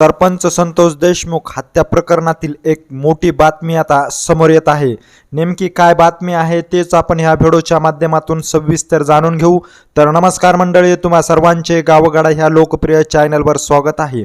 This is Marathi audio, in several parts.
सरपंच संतोष देशमुख हत्या प्रकरणातील एक मोठी बातमी आता समोर येत आहे. नेमकी काय बातमी आहे तेच आपण ह्या व्हिडिओच्या माध्यमातून सविस्तर जाणून घेऊ. तर नमस्कार मंडळी तुम्हा सर्वांचे गावगाडा ह्या लोकप्रिय चॅनलवर स्वागत आहे.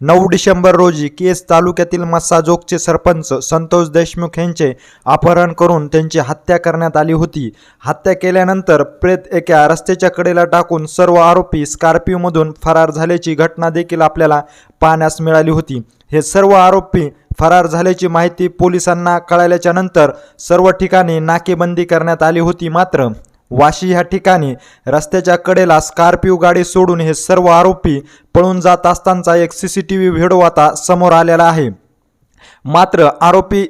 नऊ डिसेंबर रोजी केस तालुक्यातील मस्साजोगचे सरपंच संतोष देशमुख यांचे अपहरण करून त्यांची हत्या करण्यात आली होती. हत्या केल्यानंतर प्रेत एका रस्त्याच्या कडेला टाकून सर्व आरोपी स्कॉर्पिओमधून फरार झाल्याची घटना देखील आपल्याला पाहण्यास मिळाली होती. हे सर्व आरोपी फरार झाल्याची माहिती पोलिसांना कळाल्याच्या नंतर सर्व ठिकाणी नाकेबंदी करण्यात आली होती मात्र वाशी ह्या ठिकाणी रस्त्याच्या कडेला स्कॉर्पिओ गाडी सोडून हे सर्व आरोपी पळून जात असतानाचा एक C C T V video आता समोर आलेला आहे. मात्र आरोपी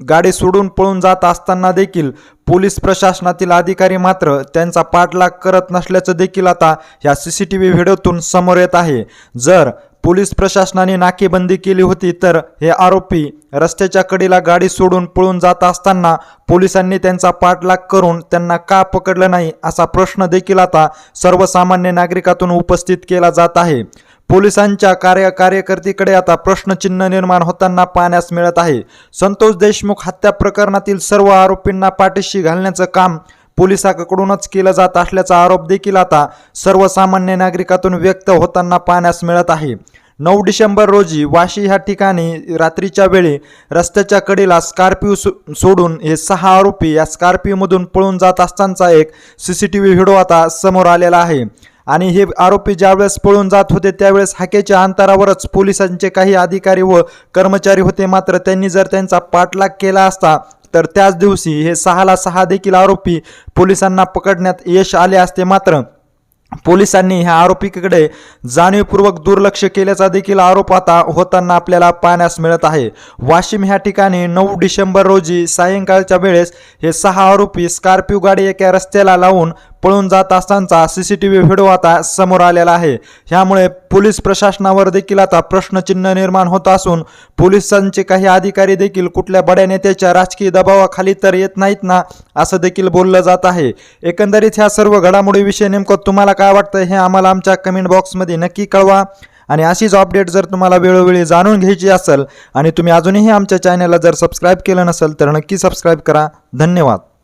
गाडी सोडून पळून जात असताना देखील पोलीस प्रशासनातील अधिकारी मात्र त्यांचा पाठलाग करत नसल्याचं देखील आता या सी सी टी व्ही व्हिडिओतून समोर येत आहे. जर पोलीस प्रशासनाने नाकेबंदी केली होती तर हे आरोपी रस्त्याच्या कडेला गाडी सोडून पळून जात असताना पोलिसांनी त्यांचा पाठलाग करून त्यांना का पकडलं नाही असा प्रश्न देखील आता सर्वसामान्य नागरिकातून उपस्थित केला जात आहे. पोलिसांच्या कार्य कार्यकर्तीकडे आता प्रश्नचिन्ह निर्माण होताना पाहण्यास मिळत आहे. संतोष देशमुख हत्या प्रकरणातील सर्व आरोपींना पाठीशी घालण्याचं काम पोलिसाकडूनच केलं जात असल्याचा आरोप देखील आता सर्वसामान्य नागरिकातून व्यक्त होताना पाहण्यास मिळत आहे. नऊ डिसेंबर रोजी वाशी ह्या ठिकाणी रात्रीच्या वेळी रस्त्याच्या कडेला स्कॉर्पिओ सो सोडून हे सहा आरोपी या स्कॉर्पिओमधून पळून जात असतानाचा एक C C T V video आता समोर आलेला आहे. आणि हे आरोपी ज्यावेळेस पळून जात होते त्यावेळेस हाकेच्या अंतरावरच पोलिसांचे काही अधिकारी व कर्मचारी होते. मात्र त्यांनी जर त्यांचा पाठलाग केला असता तर त्याच दिवशी हे सहाला सहा देखील आरोपी पोलिसांना पकडण्यात यश आले असते. मात्र पोलिसांनी ह्या आरोपीकडे जाणीवपूर्वक दुर्लक्ष केल्याचा देखील आरोप आता होताना आपल्याला पाहण्यास मिळत आहे. वाशिम ह्या ठिकाणी नऊ डिसेंबर रोजी सायंकाळच्या वेळेस हे सहा आरोपी स्कॉर्पिओ गाडी एका रस्त्याला लावून पळून जात असतानाचा C C T V video आता समोर आलेला आहे. ह्यामुळे पोलीस प्रशासनावर देखील आता प्रश्नचिन्ह निर्माण होत असून पोलिसांचे काही अधिकारी देखील कुठल्या बड्या नेत्याच्या राजकीय दबावाखाली तर येत नाहीत ना असं देखील बोललं जात आहे. एकंदरीत ह्या सर्व घडामोडीविषयी नेमकं तुम्हाला काय वाटतं हे आम्हाला आमच्या कमेंट बॉक्समध्ये नक्की कळवा. आणि अशीच अपडेट जर तुम्हाला वेळोवेळी जाणून घ्यायची असेल आणि तुम्ही अजूनही आमच्या चॅनलला जर सबस्क्राईब केलं नसेल तर नक्की सबस्क्राईब करा. धन्यवाद.